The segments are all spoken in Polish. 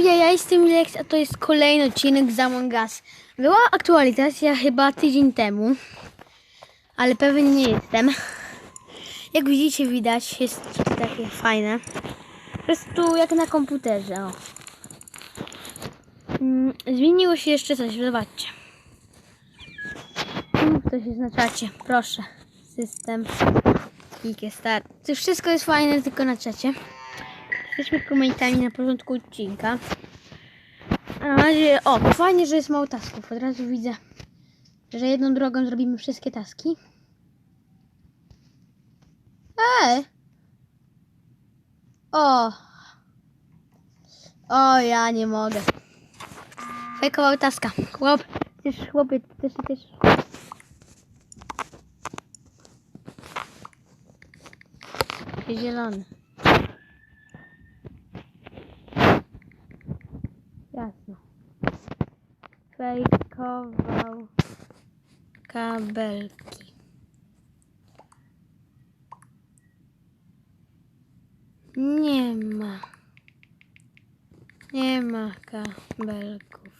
widzowie, ja jestem Lex, a to jest kolejny odcinek z Among Us. Była aktualizacja chyba tydzień temu, ale pewien nie jestem. Jak widzicie, widać, jest takie fajne. Po prostu jak na komputerze, o. Mm, Zmieniło się jeszcze coś, zobaczcie. Coś jest na czacie, proszę. System. Klik start. To wszystko jest fajne, tylko na czacie. Jesteśmy komentami na początku odcinka. Na razie, o, fajnie, że jest mało tasków. Od razu widzę, że jedną drogą zrobimy wszystkie taski. Ej! O! O, ja nie mogę. Fejkował taska. Chłop, też chłopie, też, też. Zielony. Fejkował kabelki. Nie ma. Nie ma kabelków.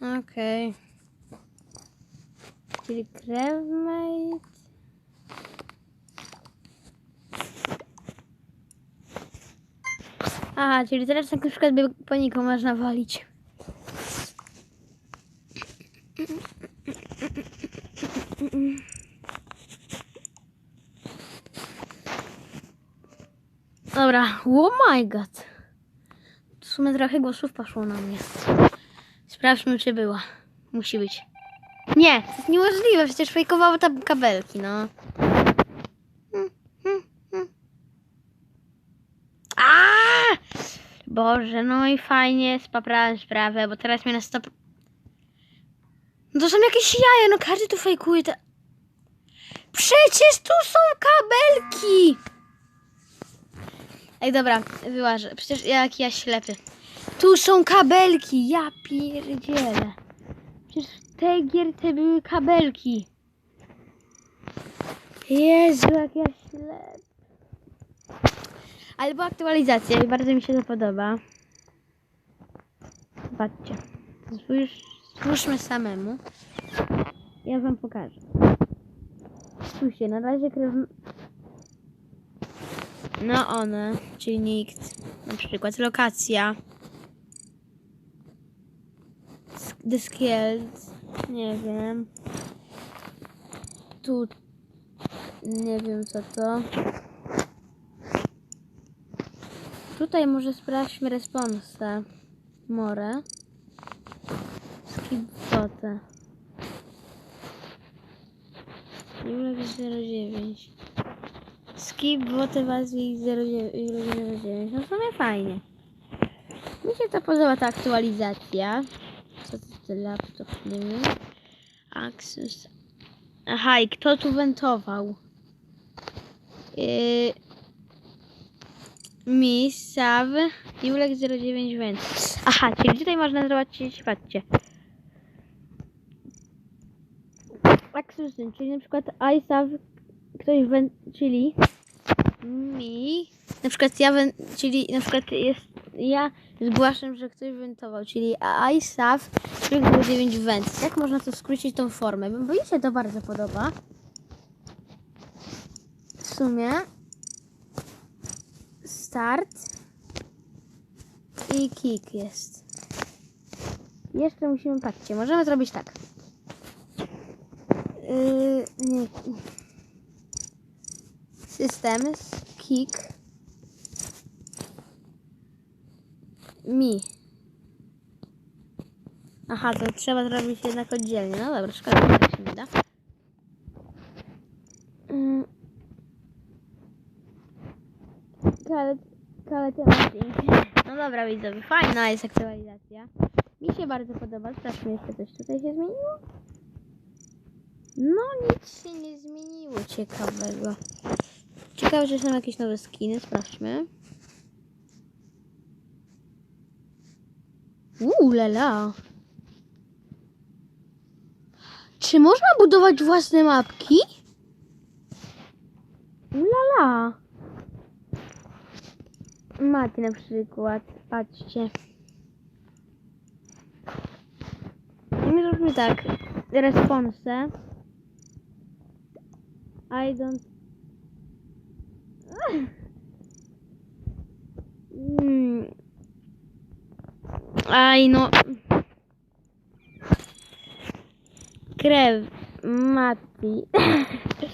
Okej. Czyli crewmate. Aha, czyli teraz na przykład by po niego można walić. Dobra, oh my god. W sumie trochę głosów poszło na mnie. Sprawdźmy, czy była. Musi być. Nie, to jest niemożliwe, przecież fejkowały tam kabelki, no. A! Boże, no i fajnie, spaprałem sprawę, bo teraz mnie na stop... No to są jakieś jaja, no każdy tu fejkuje te... Przecież tu są kabelki! Ej, dobra, wyłażę. Przecież jak ja ślepy. Tu są kabelki, ja pierdzielę. Przecież w tej gierce były kabelki. Jezu, jak ja ślepy. Była aktualizacja i bardzo mi się to podoba. Zobaczcie. Spójrz, spójrzmy samemu. Ja wam pokażę. Spójrzcie, na razie krew... No one, czyli nikt. Na przykład lokacja. The Skills. Nie wiem. Tu. Nie wiem co to. Tutaj może sprawdźmy responsa. More. Skip. Julek 09. Skip wotę Wazwik 09. No w sumie fajnie. Mi się to podoba ta aktualizacja. Co to ten laptop? Nie wiem. Access. Aha, i kto tu wentował? Yy... Mi, Sav, Julek 09 Went. Aha, czyli tutaj można zobaczyć, patrzcie. Access, czyli na przykład I, Sav, ktoś went, czyli mi, na przykład ja, wen, czyli na przykład jest, ja zgłaszam, że ktoś wentował, czyli I, Sav, Julek 09 Went. Jak można to skrócić tą formę? Bo mi się to bardzo podoba. W sumie start i kick jest. Jeszcze musimy, patrzcie, możemy zrobić tak. Yy, nie. System, kick, mi. Aha, to trzeba zrobić jednak oddzielnie. No dobra, szkoda, że się nie da. Kalet, kaletematik. No dobra, widzowie, fajna jest aktualizacja. Mi się bardzo podoba. Sprawdźmy jeszcze coś tutaj się zmieniło. No nic się nie zmieniło ciekawego. Ciekawe, czy są jakieś nowe skiny. Sprawdźmy. Uuu, lela. Czy można budować własne mapki? ja. Mati na przykład, patrzcie. I my zrobimy tak. Response. I don't... Mm. Aj no... Krew. Mati.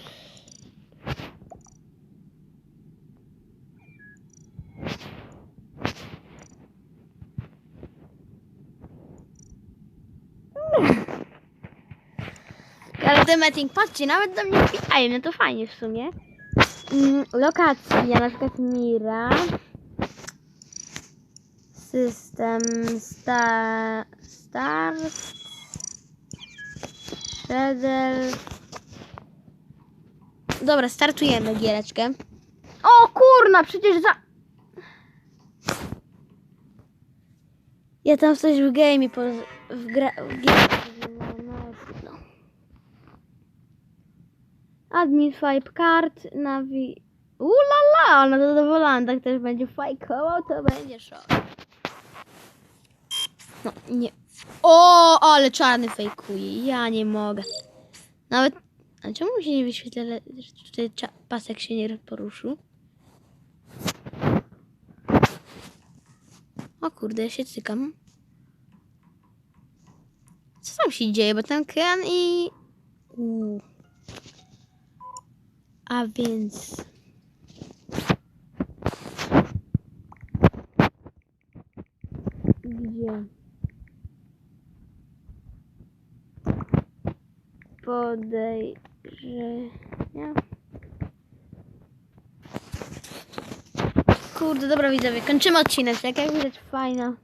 Ten meeting, patrzcie, nawet do mnie wpitają, no to fajnie w sumie. Mm, lokacja, na przykład Mira. System sta, Star. Shredder. Dobra, startujemy giereczkę. O kurna, przecież za... Ja tam coś w game po... w gra... w gierce. No, no, no. Admin Five Card, Navi... Ulala, ona zadowolona, tak też będzie fajkował, to będzie szok. No, nie. O, ale czarny fejkuje, ja nie mogę. Nawet... A czemu się nie wyświetla, że pasek się nie poruszył? O kurde, ja się cykam. Co tam się dzieje? Bo ten kran i... Uuu. A więc... Gdzie? Podejrzenia. Kurde, dobra widzowie, kończymy odcinek, tak jak widać fajna.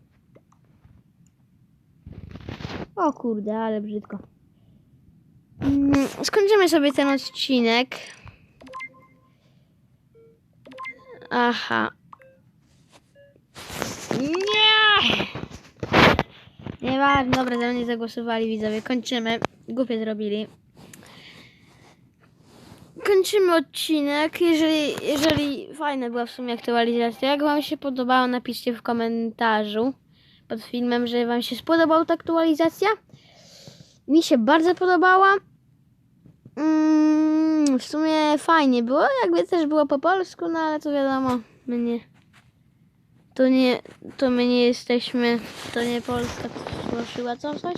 O kurde, ale brzydko. Mm, Skończymy sobie ten odcinek. Aha. Nie! Nieważne, dobra, za mnie zagłosowali widzowie. Kończymy. Głupie zrobili. Kończymy odcinek. Jeżeli, jeżeli fajna była w sumie aktualizacja, jak Wam się podobało, napiszcie w komentarzu pod filmem, że Wam się spodobała ta aktualizacja. Mi się bardzo podobała. Mm, w sumie fajnie było, jakby też było po polsku, no ale to wiadomo, my nie. To nie, to my nie jesteśmy, to nie Polska stworzyła co coś,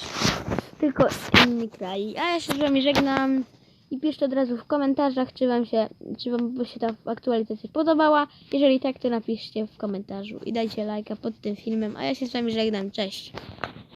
tylko inny kraj. A ja się z wami żegnam i piszcie od razu w komentarzach, czy wam się, czy wam się ta aktualizacja podobała. Jeżeli tak, to napiszcie w komentarzu i dajcie lajka pod tym filmem, a ja się z wami żegnam, cześć.